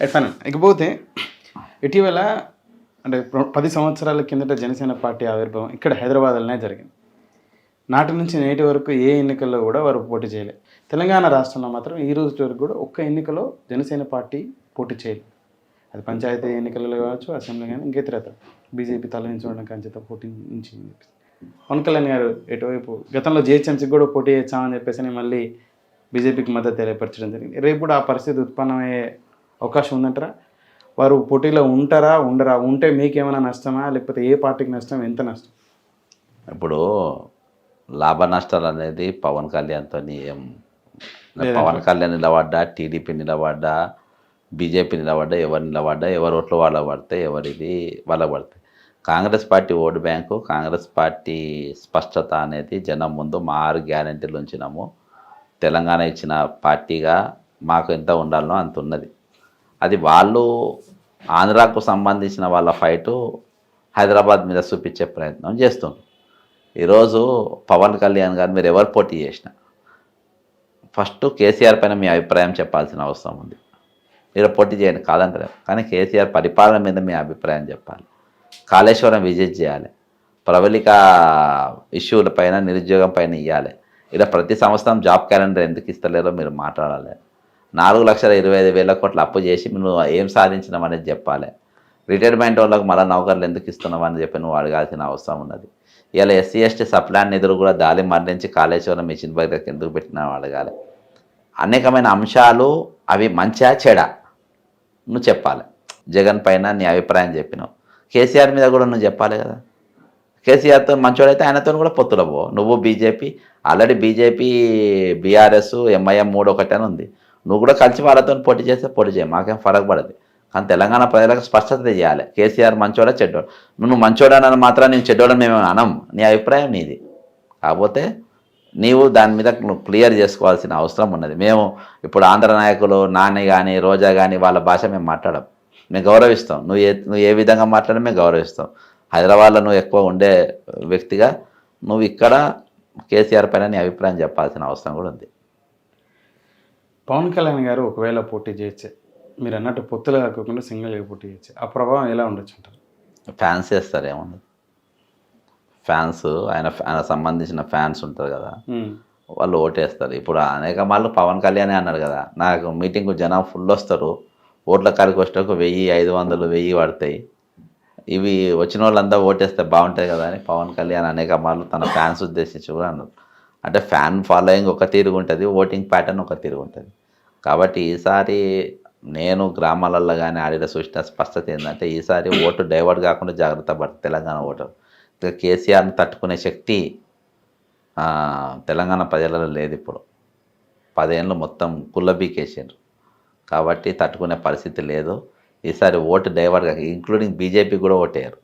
ఎట్లా ఇకపోతే ఇటీవల అంటే పది సంవత్సరాల కిందట జనసేన పార్టీ ఆవిర్భావం ఇక్కడ హైదరాబాద్లోనే జరిగింది. నాటి నుంచి నేటి వరకు ఏ ఎన్నికల్లో కూడా వారు పోటీ చేయలేదు తెలంగాణ రాష్ట్రంలో మాత్రం ఈ రోజు వరకు కూడా ఒక్క ఎన్నికలో జనసేన పార్టీ పోటీ చేయలేదు అది పంచాయతీ ఎన్నికలలో కావచ్చు అసెంబ్లీ కానీ ఇంకేతరత బీజేపీ తలదించడం కంచేత పోటీ నుంచి అని చెప్పేసి. పవన్ కళ్యాణ్ గారు ఎటువైపు? గతంలో జిహెచ్ఎంసీకి కూడా పోటీ చేస్తామని చెప్పేసి అని మళ్ళీ బీజేపీకి మద్దతు తెలియపరచడం జరిగింది. రేపు కూడా ఆ పరిస్థితి ఉత్పన్నమయ్యే అవకాశం ఉందంటారా? వారు పోటీలో ఉంటారా ఉండరా? ఉంటే మీకేమైనా నష్టమా? లేకపోతే ఏ పార్టీకి నష్టం ఎంత నష్టం? ఇప్పుడు లాభ నష్టాలు అనేది పవన్ కళ్యాణ్తో ఏం పవన్ కళ్యాణ్ నిలబడ్డా టీడీపీ నిలబడ్డా బీజేపీ నిలబడ్డా ఎవరు నిలబడ్డా ఎవరు ఓట్లు వాళ్ళ పడితే ఎవరిది వాళ్ళ పడతాయి Congress party vote bank Congress party స్పష్టత అనేది జనం ముందు మా ఆరు గ్యారంటీలు ఉంచినాము. తెలంగాణ ఇచ్చిన పార్టీగా మాకు ఎంత ఉండాలనో అంత ఉన్నది. అది వాళ్ళు ఆంధ్రాకు సంబంధించిన వాళ్ళ ఫైటు హైదరాబాద్ మీద చూపించే ప్రయత్నం చేస్తున్నారు ఈరోజు పవన్ కళ్యాణ్ గారు మీరు ఎవరు పోటీ చేసిన ఫస్ట్ కేసీఆర్ పైన మీ అభిప్రాయం చెప్పాల్సిన అవసరం ఉంది. మీరు పోటీ చేయండి కాదంటారు. కానీ కేసీఆర్ పరిపాలన మీద మీ అభిప్రాయం చెప్పాలి. కాళేశ్వరం విజిట్ చేయాలి. ప్రబలిక ఇష్యూల పైన నిరుద్యోగం పైన ఇవ్వాలి ఇలా ప్రతి సంవత్సరం జాబ్ క్యాలెండర్ ఎందుకు ఇస్తలేరో మీరు మాట్లాడాలి. నాలుగు లక్షల ఇరవై ఐదు వేల కోట్లు అప్పు చేసి నువ్వు ఏం సాధించినావు అనేది చెప్పాలి. రిటైర్మెంట్ వాళ్ళకి మళ్ళీ నౌకర్లు ఎందుకు ఇస్తున్నావు అని చెప్పి నువ్వు అడగాల్సిన అవసరం ఉన్నది. ఇలా ఎస్సీ ఎస్టీ సప్లాన్ నిధులు కూడా దాలి మరణించి కాళేశ్వరం మిషన్ భగీరథకి ఎందుకు పెట్టినావు అడగాలి. అనేకమైన అంశాలు అవి మంచిగా చెడా నువ్వు చెప్పాలి. జగన్ పైన నీ అభిప్రాయం చెప్పినావు. కేసీఆర్ మీద కూడా నువ్వు చెప్పాలి కదా. కేసీఆర్తో మంచోడైతే ఆయనతో కూడా పొత్తులో నువ్వు BJP already BJP BRS MIM మూడు ఒకటి అని ఉంది. నువ్వు కూడా కలిసి వాళ్ళతో పోటీ చేస్తే పోటీ చేయి మాకేం ఫరక్ పడదు. కానీ తెలంగాణ ప్రజలకు స్పష్టత చేయాలి కేసీఆర్ మంచోడా చెడ్డోడు? నువ్వు మంచోడని మాత్రం నేను చెడ్డోడని మేము అనం నీ అభిప్రాయం నీది. కాకపోతే నీవు దాని మీద నువ్వు క్లియర్ చేసుకోవాల్సిన అవసరం ఉన్నది. మేము ఇప్పుడు ఆంధ్ర నాయకులు నాని కానీ రోజా కానీ వాళ్ళ భాష మేము మాట్లాడం మేము గౌరవిస్తాం. నువ్వు ఏ నువ్వు ఏ విధంగా మాట్లాడినా మేము గౌరవిస్తాం. హైదరాబాద్లో నువ్వు ఎక్కువ ఉండే వ్యక్తిగా నువ్వు ఇక్కడ కేసీఆర్ పైన నీ అభిప్రాయం చెప్పాల్సిన అవసరం కూడా ఉంది. పవన్ కళ్యాణ్ గారు ఒకవేళ పోటీ చేయొచ్చే మీరు అన్నట్టు పొత్తులు కాకుండా సింగిల్గా పోటీ చేయొచ్చు ఆ ప్రభావం ఎలా ఉండొచ్చు అంటారు? ఫ్యాన్స్ వేస్తారు ఏమన్నది ఫ్యాన్స్ ఆయన ఆయన సంబంధించిన ఫ్యాన్స్ ఉంటారు కదా. వాళ్ళు ఓటేస్తారు. ఇప్పుడు అనేక మార్లు పవన్ కళ్యాణ్ అన్నాడు కదా నాకు మీటింగ్ జనం ఫుల్ వస్తారు ఓట్ల కాడికి వచ్చేటప్పుడు వెయ్యి ఐదు వందలు వెయ్యి పడతాయి. ఇవి వచ్చిన వాళ్ళంతా ఓటేస్తే బాగుంటాయి కదా అని పవన్ కళ్యాణ్ అనేక మార్లు తన ఫ్యాన్స్ ఉద్దేశించి కూడా అన్నారు. అంటే ఫ్యాన్ ఫాలోయింగ్ ఒక తీరుగు ఉంటుంది ఓటింగ్ ప్యాటర్న్ ఒక తీరుగు ఉంటుంది. కాబట్టి ఈసారి నేను గ్రామాలలో కానీ ఆడిన చూసిన స్పష్టత ఏంటంటే ఈసారి ఓటు డైవర్ట్ కాకుండా జాగ్రత్త పడుతుంది తెలంగాణ ఓటర్ ఇక కేసీఆర్ని తట్టుకునే శక్తి తెలంగాణ ప్రజలలో లేదు ఇప్పుడు. పదేళ్ళు మొత్తం కుల్లబీకేసారు కాబట్టి తట్టుకునే పరిస్థితి లేదు. ఈసారి ఓటు డైవర్ట్ కాక ఇంక్లూడింగ్ బీజేపీ కూడా ఓటేయరు.